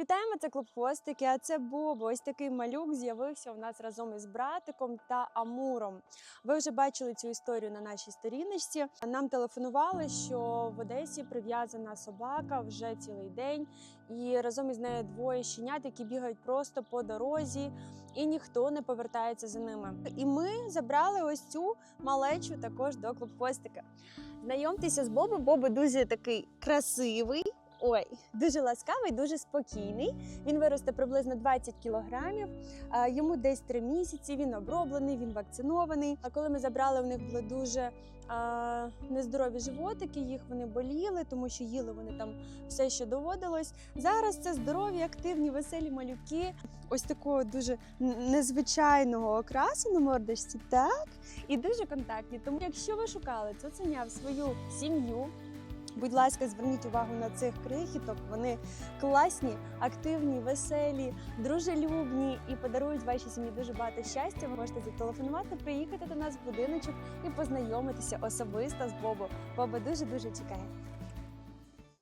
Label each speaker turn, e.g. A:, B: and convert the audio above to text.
A: Вітаємо, це клуб хвостики. А це Бобо. Ось такий малюк з'явився у нас разом із братиком та Амуром. Ви вже бачили цю історію на нашій сторіночці. Нам телефонували, що в Одесі прив'язана собака вже цілий день, і разом із нею двоє щенят, які бігають просто по дорозі, і ніхто не повертається за ними. І ми забрали ось цю малечу також до клуб хвостика. Знайомтеся з Бобо. Бобо дуже такий красивий. Ой, дуже ласкавий, дуже спокійний. Він виросте приблизно 20 кілограмів. Йому десь 3 місяці. Він оброблений, він вакцинований. А коли ми забрали, у них були дуже а, нездорові животики. Їх вони боліли, тому що їли вони там все, що доводилось. Зараз це здорові, активні, веселі малюки. Ось такого дуже незвичайного окрасу на мордочці, так і дуже контактні. Тому, якщо ви шукали цуценя в свою сім'ю. Будь ласка, зверніть увагу на цих крихіток. Вони класні, активні, веселі, дружелюбні і подарують вашій сім'ї дуже багато щастя. Ви можете зателефонувати, приїхати до нас в будиночок і познайомитися особисто з Бобо. Боба дуже дуже чекає.